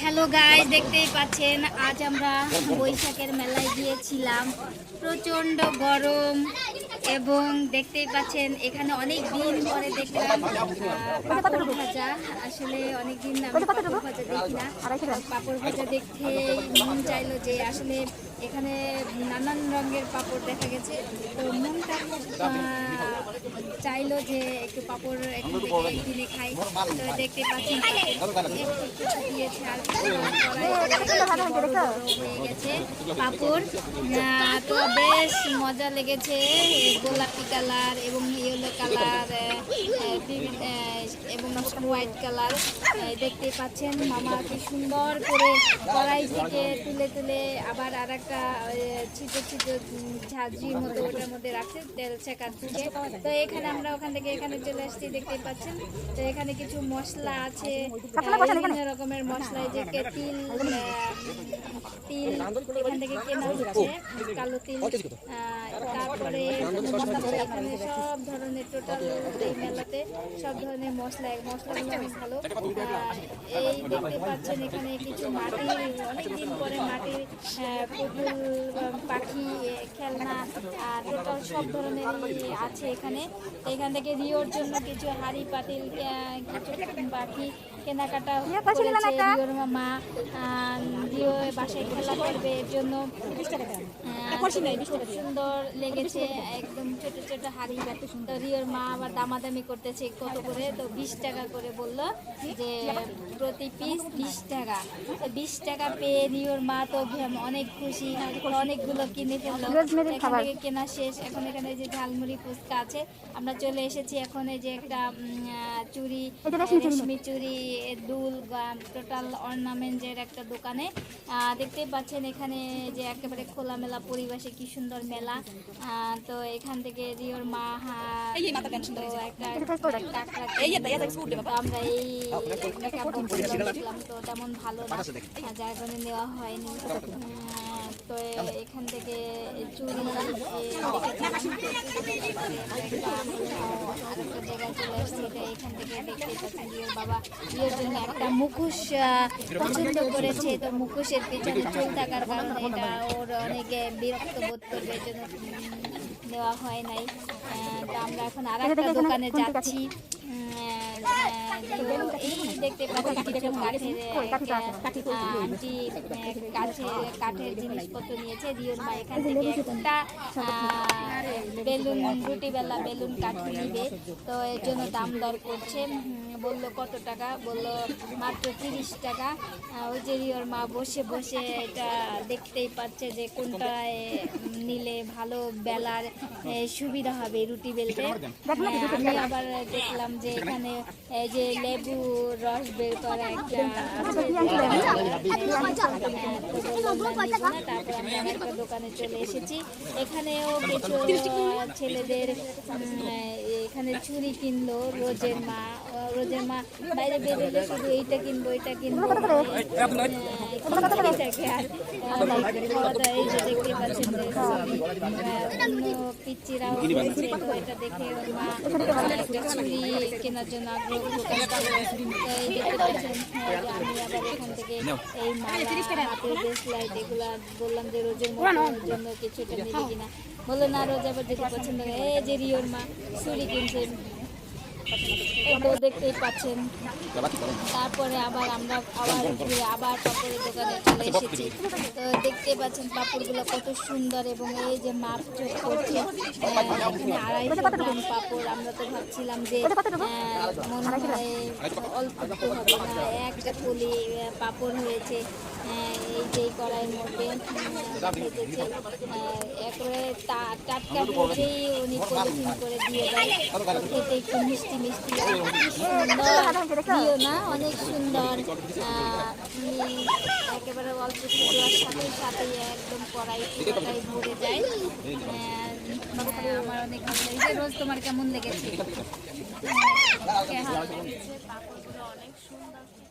Hello guys দেখতেই পাচ্ছেন আজ আমরা বৈশাখের মেলায় গিয়েছিলাম। প্রচণ্ড গরম এবং দেখতেই পাচ্ছেন, এখানে অনেক দিন পরে দেখলাম পাঁপড় ভাজা আসলে অনেক দিন পাঁপড় ভাজা দেখি না। পাঁপড় ভাজা দেখতে মন চাইলো যে আসলে এখানে নানান রঙের পাঁপড় দেখা গেছে। তো মনটা চাইলো যে একটু পাঁপড় এখান থেকে একদিনে খাই। তো দেখতে পাচ্ছেন দিয়েছে আর হয়ে গেছে। পাঁপড় তো বেশ মজা লেগেছে। গোলাপি কালার এবং ইয়েলো কালার এবং হোয়াইট কালার। দেখতে পাচ্ছেন মামা কি সুন্দর করে কড়াই থেকে তুলে তুলে আবার আর একটা ছিটো ছিটো ঝাঁঝি মতো ওটার মধ্যে রাখছে তেল ছেঁকার থেকে তো এখানে আমরা ওখান থেকে এখানে চলে আসছি দেখতে পাচ্ছেন। তো এখানে কিছু মশলা আছে বিভিন্ন রকমের মশলা এই যে তিল এখান থেকে কেনা হচ্ছে কালো তিল তারপরে সব ধরনের টোটাল মেলাতে সব ধরনের মশলা মশলাগুলো অনেক ভালো এই দেখতে পাচ্ছেন এখানে কিছু মাটির অনেকদিন পরে মাটির পুতুল পাখি খেলনা টোটাল সব ধরনের আছে এখানে। এখান থেকে রিওর জন্য কিছু হাড়ি, পাতিল কিছু পাখি কেনাকাটা করেছে মা আহ, বাসায় খেলা করবে এর জন্য। সুন্দর লেগেছে একদম ছোট ছোট হাড়ি তো রিওর মা আবার দামাদামি করতেছে কত করে? তো বিশ টাকা করে বলল যে প্রতি পিস বিশ টাকা। বিশ টাকা পেয়ে রিওর মা তো অনেক খুশি অনেকগুলো কিনে ফেলল। এখান থেকে কেনা শেষ। এখন এখানে যে ঝালমুড়ি ফুচকা আছে আমরা চলে এসেছি। এখন এই যে একটা উম, আহ, চুড়ি চুড়ি দুল টোটাল অর্নামেন্টের একটা দোকানে। আহ, দেখতেই পাচ্ছেন এখানে যে একেবারে খোলামেলা পরিবেশে কি সুন্দর মেলা। আহ, তো এখান থেকে রিওর মা আমরা এই তো তেমন ভালো না। যার কারণে নেওয়া হয়নি। আহ, তো এখান থেকে জায়গায় চলে আসছি তো এখান থেকে দেখতে পাচ্ছেন রিওর বাবা রিওর জন্য একটা মুখোশ পছন্দ করেছে তো মুখোশের পিছনে চুল থাকার কারণে এটা ওর অনেকে বিরক্ত বোধ করবে এর জন্য নেওয়া হয় নাই। তো আমরা এখন আর একটা দোকানে যাচ্ছি দেখতে পাচ্ছি কাঠের কাঠের জিনিসপত্র নিয়েছে থেকে একটা বেলুন রুটি বেলা বেলুন কাঠ নিবে তো এর জন্য দাম দর করছে বলল কত টাকা? বলল মাত্র তিরিশ টাকা। ওই যে রিওর মা বসে বসে এটা দেখতেই পাচ্ছে যে কোনটায় নিলে ভালো বেলার সুবিধা হবে রুটি বেলতে। হ্যাঁ, আমি আবার দেখলাম যে এখানে যে লেবু রস বের করা একটা। তারপর আমরা আরেকটা দোকানে চলে এসেছি। এখানেও কিছু ছেলেদের এখানে চুড়ি কিনলো রোজের মা ও রোজের মা বাইরে বেরোলে শুধু এইটা কিনবো এইটা কিনবো আহ, কিনতে থাকে আর খাওয়া দাওয়া এই যে দেখতে পাচ্ছেন অন্য পিচ্চিরাও এটা দেখে ওর মা একটা চুড়ি কেনার জন্য আগ্রহ প্রকাশ করে। এই দেখতে পাচ্ছেন হ্যাঁ, আমি আবার এখান থেকে এই মালা হাতের ব্রেসলাইট এগুলা বললাম যে রোজের মধ্যে জন্য কিছু এটা নিবি কিনা। বলল না রোজ আবার যেটা পছন্দ এই যে রিওর মা চুড়ি কিনছে। এই তারপরে আবার আমরা আবার ঘুরে আবার পাপড়ের দোকানে চলে এসেছি। তো দেখতে পাচ্ছেন পাপড়গুলো কত সুন্দর এবং এই যে মাপ চোখ করছে এখানে পাপড়। আমরা তো ভাবছিলাম যে মনে হয় অল্প হবে না, একটা কলি পাপড় হয়েছে। এই যে কড়াইয়ের মধ্যে ভেজেছে একেবারে টাটকা ভেজেই উনি পলিথিন করে দিয়ে দেয়। খেতে একটু মিষ্টি মিষ্টি সুন্দর, দিও না, অনেক সুন্দর একেবারে অল্প সাথে সাথে একদম কড়াই পুরোটাই ভরে যায়। আমার অনেক ভালো লেগেছে রোজ তোমার কেমন লেগেছে? অনেক সুন্দর